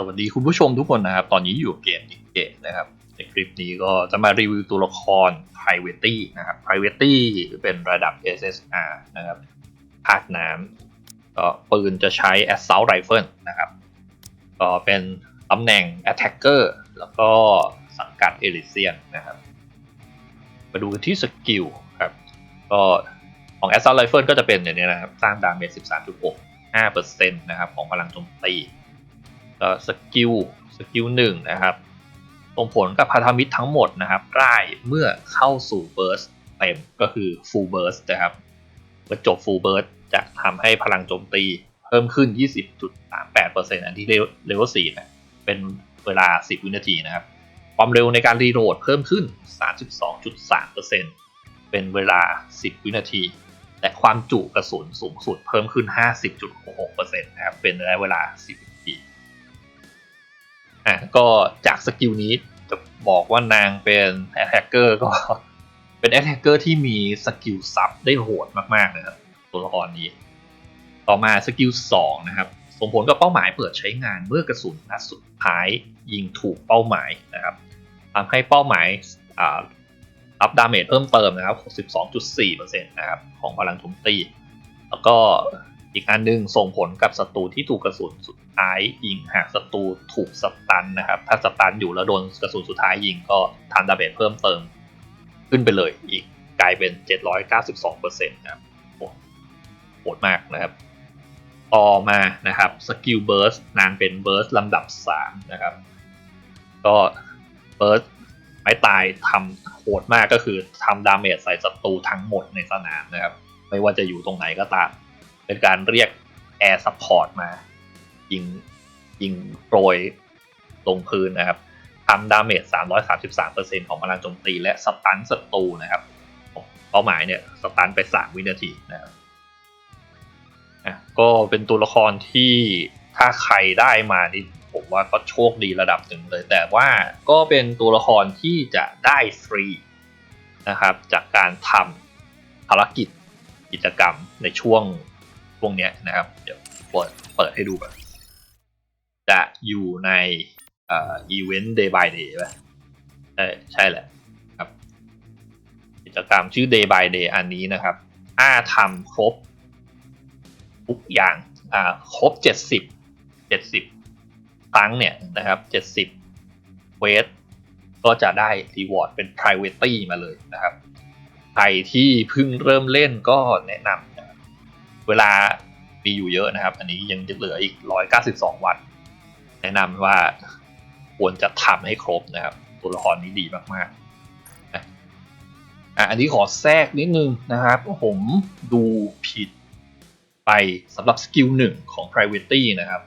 สวัสดีคุณผู้ชมทุกคนนะครับ ตอนนี้อยู่เกมดิเกตนะครับ ในคลิปนี้ก็จะมารีวิวตัวละคร Private นะครับ Private เป็นระดับ SSR นะครับภาคน้ำก็ปืนจะใช้ Assault Rifle นะครับก็เป็นตำแหน่ง Attacker แล้วก็สังกัด Elysian นนะครับ มาดูกันที่สกิลครับ ก็ของ Assault Rifle ก็จะเป็นอย่างนี้นะครับ สร้างดาเมจ 13.65%นะครับ ของพลังโจมตี สกิลสกิลหนึ่งนะครับส่งผลกับพันธมิตรทั้งหมดนะครับได้เมื่อเข้าสู่เบิร์สเต็มก็คือ full burst นะครับเมื่อจบ full burst จะทำให้พลังโจมตีเพิ่มขึ้น 20.38%อันที่เลเวล4นะเป็นเวลา 10 วินาทีนะครับ ความเร็วในการรีโหลดเพิ่มขึ้น 32.3%เป็นเวลา 10 วินาที และความจุกระสุนสูงสุดเพิ่มขึ้น 50.66%นะครับ เป็นระยะเวลา 10วินาที อะก็จากสกิลนี้จะบอกว่านางเป็นแอ t แทกเกอร์ก็เป็นแอ t แทกเกอร์ที่มีสกิลซับได้โหดมากๆนะครับตัวละครนี้ ต่อมาสกิล2นะครับส่งผลกับเป้าหมายเปิดใช้งานเมื่อกระสุนนัดสุดท้ายยิงถูกเป้าหมายนะครับทำให้เป้าหมายอ่ารับดาเมจเพิ่มเติมนะครับ 62.4%นะครับของพลังโจมตี แล้วก็ อีกอันหนึงส่งผลกับศัตรูที่ถูกกระสุนสุดท้ายยิงหากศัตรูถูกสตันนะครับ ถ้าสตันอยู่แล้วโดนกระสุนสุดท้ายยิงก็ทำดาเมจเพิ่มเติม ขึ้นไปเลยอีกกลายเป็น 792%นะครับโหดมากนะครับ ต่อมานะครับสกิลเบิร์สนางเป็นเบิร์สลำดับ 3 นะครับ ก็เบิร์สไม้ตายทำโหดมากก็คือทำดาเมจใส่ศัตรูทั้งหมดในสนามนะครับ ไม่ว่าจะอยู่ตรงไหนก็ตาม เป็นการเรียกแอร์ซัพพอร์ตมายิงยิงโปรยลงพื้นนะครับทำดาเมจ 333%ของพลังโจมตี และสตันศัตรูนะครับ เป้าหมายเนี่ยสตันไป 3 วินาทีนะครับอะก็เป็นตัวละครที่ถ้าใครได้มานี่ผมว่าก็โชคดีระดับหนึ่งเลย แต่ว่าก็เป็นตัวละครที่จะได้ฟรีนะครับ จากการทำภารกิจกิจกรรมในช่วง ช่วงเนี้ยนะครับ เดี๋ยวเปิดเปิดให้ดูแบบจะอยู่ในเอ่ออีเวนต์ day by day ป่ะใช่ใช่แหละครับ กิจกรรมชื่อ day by day อันนี้นะครับถ้าทำครบทุกอย่างอ่าครบเจ็ดสิบเจ็ดสิบครั้งเนี่ยนะครับเจ็ดสิบเวทก็จะได้รีวอร์ดเป็น private มาเลยนะครับ ใครที่เพิ่งเริ่มเล่นก็แนะนำ เวลามีอยู่เยอะนะครับ อันนี้ยังเหลืออีก 192 วัน แนะนำว่าควรจะทำให้ครบนะครับ ตัวละครนี้ดีมากๆอะอันนี้ขอแทรกนิดนึงนะครับ ผมดูผิดไปสำหรับสกิลหนึ่งของ Private นะครับ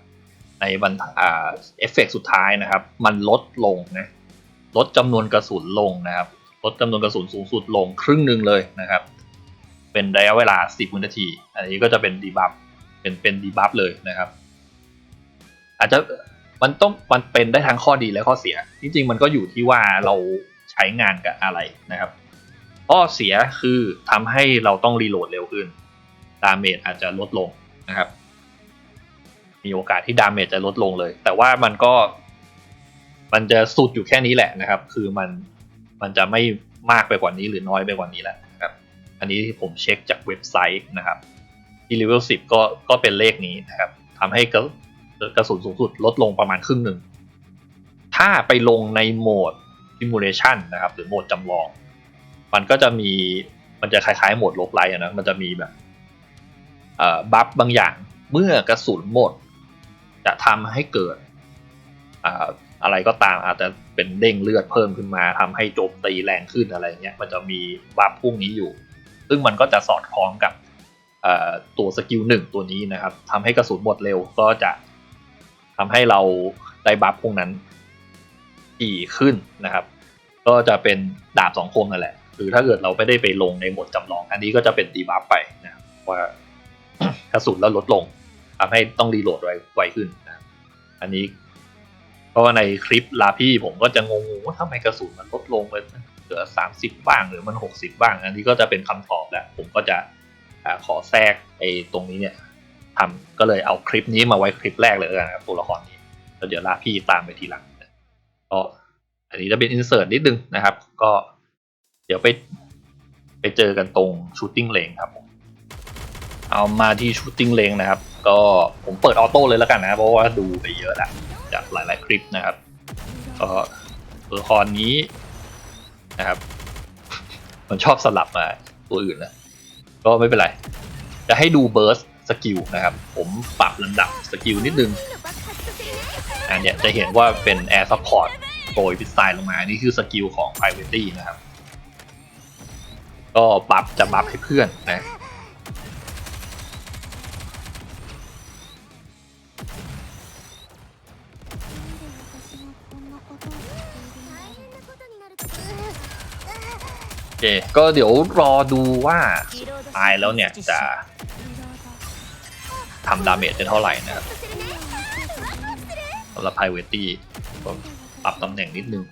ในบรรอ่าเอฟเฟกสุดท้ายนะครับ มันลดลงนะลดจำนวนกระสุนลงนะครับลดจำนวนกระสุนสูงสุดลงครึ่งหนึ่งเลยนะครับ เป็นระยะเวลา 10 วินาที อันนี้ก็จะเป็นดีบัฟเป็นเป็นดีบัฟเลยนะครับ อาจจะมันต้องมันเป็นได้ทั้งข้อดีและข้อเสีย จริงๆ มันก็อยู่ที่ว่าเราใช้งานกับอะไรนะครับ ข้อเสียคือทำให้เราต้องรีโหลดเร็วขึ้น ดาเมจอาจจะลดลงนะครับ มีโอกาสที่ดาเมจจะลดลงเลย แต่ว่ามันก็ มันจะสุดอยู่แค่นี้แหละนะครับ คือมันมันจะไม่มากไปกว่านี้หรือน้อยไปกว่านี้แหละ อันนี้ที่ผมเช็คจากเว็บไซต์นะครับ ที่ level 10 ก็ก็เป็นเลขนี้นะครับทำให้กระกระสุนสูงสุดลดลงประมาณครึ่งหนึ่ง ถ้าไปลงในโหมด simulation นะครับ หรือโหมดจำลอง มันก็จะมีมันจะคล้ายๆโหมดลบไลท์นะ มันจะมีแบบบัฟบางอย่างเมื่อกระสุนหมด จะทำให้เกิดอะไรก็ตามอาจจะเป็นเด้งเลือดเพิ่มขึ้นมาทำให้โจมตีแรงขึ้นอะไรเงี้ยมันจะมีบัฟพวกนี้อยู่ ซึ่งมันก็จะสอดคล้องกับตัวสกิลหนึ่งตัวนี้นะครับทำให้กระสุนหมดเร็วก็จะทำให้เราได้บัฟพวกนั้นถี่ขึ้นนะครับ ก็จะเป็นดาบสองคมนั่นแหละ หรือถ้าเกิดเราไม่ได้ไปลงในหมดจำลอง อันนี้ก็จะเป็นดีบัฟไปนะครับว่ากระสุนแล้วลดลงทำให้ต้องรีโหลดไวไวขึ้นนะอันนี้เพราะว่าในคลิปลาพี่ผมก็จะงงว่าทำไมกระสุนมันลดลงไปเลือสามสิบบ้างหรือมันหกสิบบ้าง อันนี้ก็จะเป็นคำตอบแหละผมก็จะขอแทรกไอ้ตรงนี้เนี่ยทำก็เลยเอาคลิปนี้มาไว้คลิปแรกเลยนะครับตัวละครนี้แล้วเดี๋ยวลาพี่ตามไปทีหลังก็อันนี้จะเป็นอินเสิร์ตนิดนึงนะครับ ก็เดี๋ยวไปไปเจอกันตรงชูตติ้งเลงครับผมเอามาที่ชูตติ้งเลงนะครับ ก็ผมเปิดออโต้เลยแล้วกันนะเพราะว่าดูไปเยอะแล้วจากหลาย ๆ คลิปนะครับก็ตัวละครนี้ นะครับ มันชอบสลับมาตัวอื่นนะ ก็ไม่เป็นไร จะให้ดูเบิร์สสกิลนะครับ ผมปรับลำดับสกิลนิดนึงอันเนี้ยจะเห็นว่าเป็นแอร์ซัพพอร์ตโปรยพิสไตล์ลงมา นี่คือสกิลของ Priority นะครับ ก็บัฟจะบัฟให้เพื่อนนะ เค ก็เดี๋ยวรอดูว่าตายแล้วเนี่ยจะทำดาเมจได้เท่าไหร่นะครับสำหรับไพเวตี้ปรับตำแหน่งนิดนึง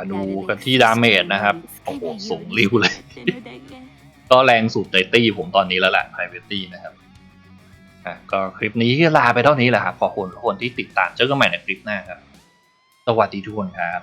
มาดูกันที่ดาเมจนะครับ โอ้โหสูงริ้วเลย ก็แรงสุดในตี้ผมตอนนี้แล้วแหละ Priority นะครับอะก็คลิปนี้ลาไปเท่านี้แหละครับขอบคุณทุกคนที่ติดตามเจอกันใหม่ในคลิปหน้าครับ สวัสดีทุกคนครับ